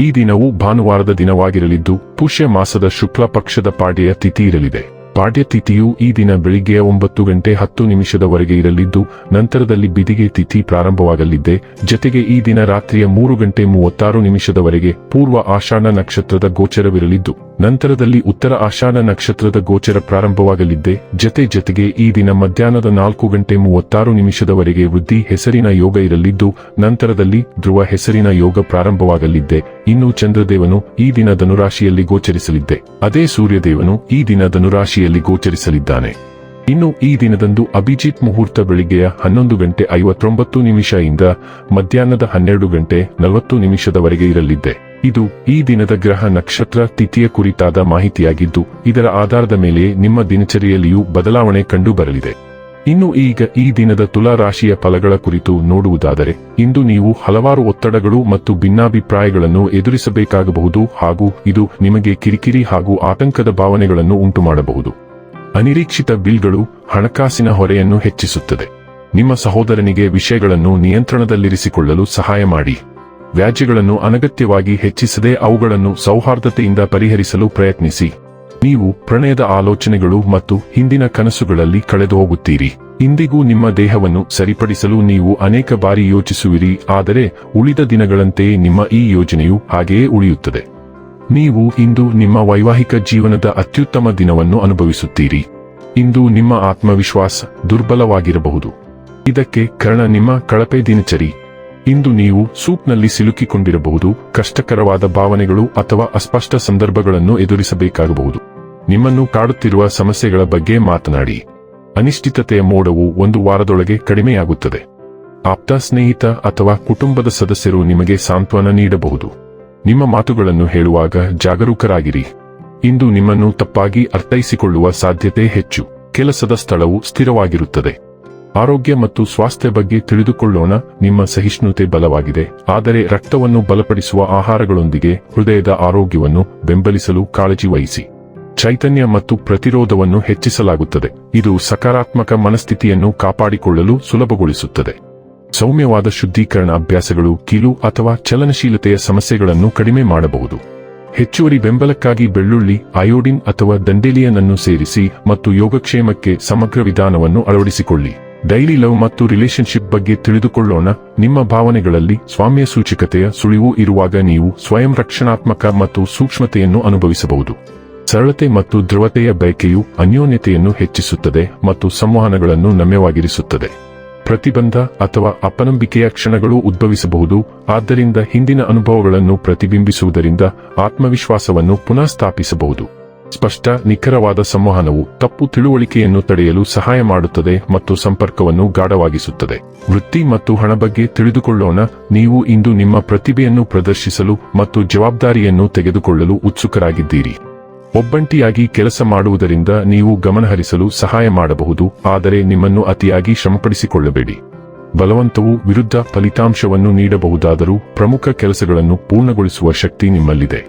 ಈ ದಿನವು ಭಾನುವಾರದ ದಿನವಾಗಿರಲಿದ್ದು, ಪುಷ್ಯ ಮಾಸದ ಶುಕ್ಲ ಪಕ್ಷದ ಪಾಡ್ಯ ತಿಥಿ ಇರಲಿದೆ. ಪಾಡ್ಯ ತಿಥಿಯು ಈ ದಿನ ಬೆಳಿಗ್ಗೆ ಒಂಬತ್ತು ಗಂಟೆ ಹತ್ತು ನಿಮಿಷದವರೆಗೆ ಇರಲಿದ್ದು, ನಂತರದಲ್ಲಿ ಬಿದಿಗೆ ತಿಥಿ ಪ್ರಾರಂಭವಾಗಲಿದ್ದೆ. ಜತೆಗೆ ಈ ದಿನ ರಾತ್ರಿಯ ಮೂರು ಗಂಟೆ ಮೂವತ್ತಾರು ನಿಮಿಷದವರೆಗೆ ಪೂರ್ವ ಆಷಾಢ ನಕ್ಷತ್ರದ ಗೋಚರವಿರಲಿದ್ದು ನಂತರದಲ್ಲಿ ಉತ್ತರ ಆಷಾಢ ನಕ್ಷತ್ರದ ಗೋಚರ ಪ್ರಾರಂಭವಾಗಲಿದ್ದೆ. ಜತೆ ಜತೆಗೆ ಈ ದಿನ ಮಧ್ಯಾಹ್ನದ ನಾಲ್ಕು ಗಂಟೆ ಮೂವತ್ತಾರು ನಿಮಿಷದವರೆಗೆ ವೃದ್ಧಿ ಹೆಸರಿನ ಯೋಗ ಇರಲಿದ್ದು, ನಂತರದಲ್ಲಿ ಧ್ರುವ ಹೆಸರಿನ ಯೋಗ ಪ್ರಾರಂಭವಾಗಲಿದ್ದೆ. ಇನ್ನು ಚಂದ್ರದೇವನು ಈ ದಿನ ಧನುರಾಶಿಯಲ್ಲಿ ಗೋಚರಿಸಲಿದ್ದೆ. ಅದೇ ಸೂರ್ಯದೇವನು ಈ ದಿನ ಧನುರಾಶಿಯಲ್ಲಿ ಗೋಚರಿಸಲಿದ್ದಾನೆ. ಇನ್ನು ಈ ದಿನದಂದು ಅಭಿಜಿತ್ ಮುಹೂರ್ತ ಬೆಳಿಗ್ಗೆಯ ಹನ್ನೊಂದು ಗಂಟೆ ಐವತ್ತೊಂಬತ್ತು ನಿಮಿಷದಿಂದ ಮಧ್ಯಾಹ್ನದ ಹನ್ನೆರಡು ಗಂಟೆ ನಲವತ್ತು ನಿಮಿಷದವರೆಗೆ ಇರಲಿದ್ದೆ. ಇದು ಈ ದಿನದ ಗ್ರಹ ನಕ್ಷತ್ರ ತಿಥಿಯ ಕುರಿತಾದ ಮಾಹಿತಿಯಾಗಿದ್ದು, ಇದರ ಆಧಾರದ ಮೇಲೆ ನಿಮ್ಮ ದಿನಚರಿಯಲ್ಲಿಯೂ ಬದಲಾವಣೆ ಕಂಡುಬರಲಿದೆ. ಇನ್ನು ಈಗ ಈ ದಿನದ ತುಲಾ ರಾಶಿಯ ಫಲಗಳ ಕುರಿತು ನೋಡುವುದಾದರೆ, ಇಂದು ನೀವು ಹಲವಾರು ಒತ್ತಡಗಳು ಮತ್ತು ಭಿನ್ನಾಭಿಪ್ರಾಯಗಳನ್ನು ಎದುರಿಸಬೇಕಾಗಬಹುದು ಹಾಗೂ ಇದು ನಿಮಗೆ ಕಿರಿಕಿರಿ ಹಾಗೂ ಆತಂಕದ ಭಾವನೆಗಳನ್ನು ಉಂಟುಮಾಡಬಹುದು. ಅನಿರೀಕ್ಷಿತ ಬಿಲ್ಗಳು ಹಣಕಾಸಿನ ಹೊರೆಯನ್ನು ಹೆಚ್ಚಿಸುತ್ತದೆ. ನಿಮ್ಮ ಸಹೋದರನಿಗೆ ವಿಷಯಗಳನ್ನು ನಿಯಂತ್ರಣದಲ್ಲಿರಿಸಿಕೊಳ್ಳಲು ಸಹಾಯ ಮಾಡಿ. ವ್ಯಾಜ್ಯಗಳನ್ನು ಅನಗತ್ಯವಾಗಿ ಹೆಚ್ಚಿಸದೆ ಅವುಗಳನ್ನು ಸೌಹಾರ್ದತೆಯಿಂದ ಪರಿಹರಿಸಲು ಪ್ರಯತ್ನಿಸಿ. ನೀವು ಪ್ರಣಯದ ಆಲೋಚನೆಗಳು ಮತ್ತು ಹಿಂದಿನ ಕನಸುಗಳಲ್ಲಿ ಕಳೆದು ಹೋಗುತ್ತೀರಿ. ಇಂದಿಗೂ ನಿಮ್ಮ ದೇಹವನ್ನು ಸರಿಪಡಿಸಲು ನೀವು ಅನೇಕ ಬಾರಿ ಯೋಚಿಸುವಿರಿ, ಆದರೆ ಉಳಿದ ದಿನಗಳಂತೆಯೇ ನಿಮ್ಮ ಈ ಯೋಜನೆಯು ಹಾಗೆಯೇ ಉಳಿಯುತ್ತದೆ. ನೀವು ಇಂದು ನಿಮ್ಮ ವೈವಾಹಿಕ ಜೀವನದ ಅತ್ಯುತ್ತಮ ದಿನವನ್ನು ಅನುಭವಿಸುತ್ತೀರಿ. ಇಂದು ನಿಮ್ಮ ಆತ್ಮವಿಶ್ವಾಸ ದುರ್ಬಲವಾಗಿರಬಹುದು. ಇದಕ್ಕೆ ಕಾರಣ ನಿಮ್ಮ ಕಳಪೆ ದಿನಚರಿ. ಇಂದು ನೀವು ಸೂಪ್ನಲ್ಲಿ ಸಿಲುಕಿಕೊಂಡಿರಬಹುದು, ಕಷ್ಟಕರವಾದ ಭಾವನೆಗಳು ಅಥವಾ ಅಸ್ಪಷ್ಟ ಸಂದರ್ಭಗಳನ್ನು ಎದುರಿಸಬೇಕಾಗಬಹುದು. ನಿಮ್ಮನ್ನು ಕಾಡುತ್ತಿರುವ ಸಮಸ್ಯೆಗಳ ಬಗ್ಗೆ ಮಾತನಾಡಿ. ಅನಿಶ್ಚಿತತೆಯ ಮೋಡವು ಒಂದು ವಾರದೊಳಗೆ ಕಡಿಮೆಯಾಗುತ್ತದೆ. ಆಪ್ತ ಸ್ನೇಹಿತ ಅಥವಾ ಕುಟುಂಬದ ಸದಸ್ಯರು ನಿಮಗೆ ಸಾಂತ್ವನ ನೀಡಬಹುದು. ನಿಮ್ಮ ಮಾತುಗಳನ್ನು ಹೇಳುವಾಗ ಜಾಗರೂಕರಾಗಿರಿ. ಇಂದು ನಿಮ್ಮನ್ನು ತಪ್ಪಾಗಿ ಅರ್ಥೈಸಿಕೊಳ್ಳುವ ಸಾಧ್ಯತೆ ಹೆಚ್ಚು. ಕೆಲಸದ ಸ್ಥಳವು ಸ್ಥಿರವಾಗಿರುತ್ತದೆ. ಆರೋಗ್ಯ ಮತ್ತು ಸ್ವಾಸ್ಥ್ಯ ಬಗ್ಗೆ ತಿಳಿದುಕೊಳ್ಳೋಣ. ನಿಮ್ಮ ಸಹಿಷ್ಣುತೆ ಬಲವಾಗಿದೆ. ಆದರೆ ರಕ್ತವನ್ನು ಬಲಪಡಿಸುವ ಆಹಾರಗಳೊಂದಿಗೆ ಹೃದಯದ ಆರೋಗ್ಯವನ್ನು ಬೆಂಬಲಿಸಲು ಕಾಳಜಿ ವಹಿಸಿ. ಚೈತನ್ಯ ಮತ್ತು ಪ್ರತಿರೋಧವನ್ನು ಹೆಚ್ಚಿಸಲಾಗುತ್ತದೆ. ಇದು ಸಕಾರಾತ್ಮಕ ಮನಸ್ಥಿತಿಯನ್ನು ಕಾಪಾಡಿಕೊಳ್ಳಲು ಸುಲಭಗೊಳಿಸುತ್ತದೆ. ಸೌಮ್ಯವಾದ ಶುದ್ಧೀಕರಣ ಅಭ್ಯಾಸಗಳು ಕೀಲು ಅಥವಾ ಚಲನಶೀಲತೆಯ ಸಮಸ್ಯೆಗಳನ್ನು ಕಡಿಮೆ ಮಾಡಬಹುದು. ಹೆಚ್ಚುವರಿ ಬೆಂಬಲಕ್ಕಾಗಿ ಬೆಳ್ಳುಳ್ಳಿ, ಅಯೋಡಿನ್ ಅಥವಾ ದಂಡೇಲಿಯನ್ ಅನ್ನು ಸೇರಿಸಿ ಮತ್ತು ಯೋಗಕ್ಷೇಮಕ್ಕೆ ಸಮಗ್ರ ವಿಧಾನವನ್ನು ಅಳವಡಿಸಿಕೊಳ್ಳಿ. ಡೈಲಿ ಲವ್ ಮತ್ತು ರಿಲೇಶನ್ಶಿಪ್ ಬಗ್ಗೆ ತಿಳಿದುಕೊಳ್ಳೋಣ. ನಿಮ್ಮ ಭಾವನೆಗಳಲ್ಲಿ ಸ್ವಾಮ್ಯ ಸೂಚಕತೆಯ ಸುಳಿವು ಇರುವಾಗ ನೀವು ಸ್ವಯಂ ರಕ್ಷಣಾತ್ಮಕ ಮತ್ತು ಸೂಕ್ಷ್ಮತೆಯನ್ನು ಅನುಭವಿಸಬಹುದು. ಸರಳತೆ ಮತ್ತು ಧ್ರುವತೆಯ ಬಯಕೆಯು ಅನ್ಯೋನ್ಯತೆಯನ್ನು ಹೆಚ್ಚಿಸುತ್ತದೆ ಮತ್ತು ಸಂವಹನಗಳನ್ನು ನಮ್ಯವಾಗಿರಿಸುತ್ತದೆ. ಪ್ರತಿಬಂಧ ಅಥವಾ ಅಪನಂಬಿಕೆಯ ಕ್ಷಣಗಳು ಉದ್ಭವಿಸಬಹುದು. ಆದ್ದರಿಂದ ಹಿಂದಿನ ಅನುಭವಗಳನ್ನು ಪ್ರತಿಬಿಂಬಿಸುವುದರಿಂದ ಆತ್ಮವಿಶ್ವಾಸವನ್ನು ಪುನಃ ಸ್ಥಾಪಿಸಬಹುದು. ಸ್ಪಷ್ಟ, ನಿಖರವಾದ ಸಂವಹನವು ತಪ್ಪು ತಿಳುವಳಿಕೆಯನ್ನು ತಡೆಯಲು ಸಹಾಯ ಮಾಡುತ್ತದೆ ಮತ್ತು ಸಂಪರ್ಕವನ್ನು ಗಾಢವಾಗಿಸುತ್ತದೆ. ವೃತ್ತಿ ಮತ್ತು ಹಣ ಬಗ್ಗೆ ತಿಳಿದುಕೊಳ್ಳೋಣ. ನೀವು ಇಂದು ನಿಮ್ಮ ಪ್ರತಿಭೆಯನ್ನು ಪ್ರದರ್ಶಿಸಲು ಮತ್ತು ಜವಾಬ್ದಾರಿಯನ್ನು ತೆಗೆದುಕೊಳ್ಳಲು ಉತ್ಸುಕರಾಗಿದ್ದೀರಿ. ಒಬ್ಬಂಟಿಯಾಗಿ ಕೆಲಸ ಮಾಡುವುದರಿಂದ ನೀವು ಗಮನಹರಿಸಲು ಸಹಾಯ ಮಾಡಬಹುದು, ಆದರೆ ನಿಮ್ಮನ್ನು ಅತಿಯಾಗಿ ಶ್ರಮಪಡಿಸಿಕೊಳ್ಳಬೇಡಿ. ಬಲವಂತವು ವಿರುದ್ಧ ಫಲಿತಾಂಶವನ್ನು ನೀಡಬಹುದಾದರೂ ಪ್ರಮುಖ ಕೆಲಸಗಳನ್ನು ಪೂರ್ಣಗೊಳಿಸುವ ಶಕ್ತಿ ನಿಮ್ಮಲ್ಲಿದೆ.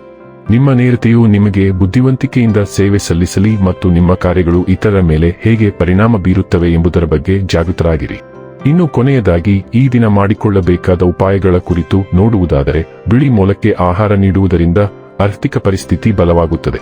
ನಿಮ್ಮ ನೇರತೆಯು ನಿಮಗೆ ಬುದ್ಧಿವಂತಿಕೆಯಿಂದ ಸೇವೆ ಸಲ್ಲಿಸಲಿ ಮತ್ತು ನಿಮ್ಮ ಕಾರ್ಯಗಳು ಇತರರ ಮೇಲೆ ಹೇಗೆ ಪರಿಣಾಮ ಬೀರುತ್ತವೆ ಎಂಬುದರ ಬಗ್ಗೆ ಜಾಗೃತರಾಗಿರಿ. ಇನ್ನು ಕೊನೆಯದಾಗಿ, ಈ ದಿನ ಮಾಡಿಕೊಳ್ಳಬೇಕಾದ ಉಪಾಯಗಳ ಕುರಿತು ನೋಡುವುದಾದರೆ, ಬಿಳಿ ಮೂಲಕ್ಕೆ ಆಹಾರ ನೀಡುವುದರಿಂದ ಆರ್ಥಿಕ ಪರಿಸ್ಥಿತಿ ಬಲವಾಗುತ್ತದೆ.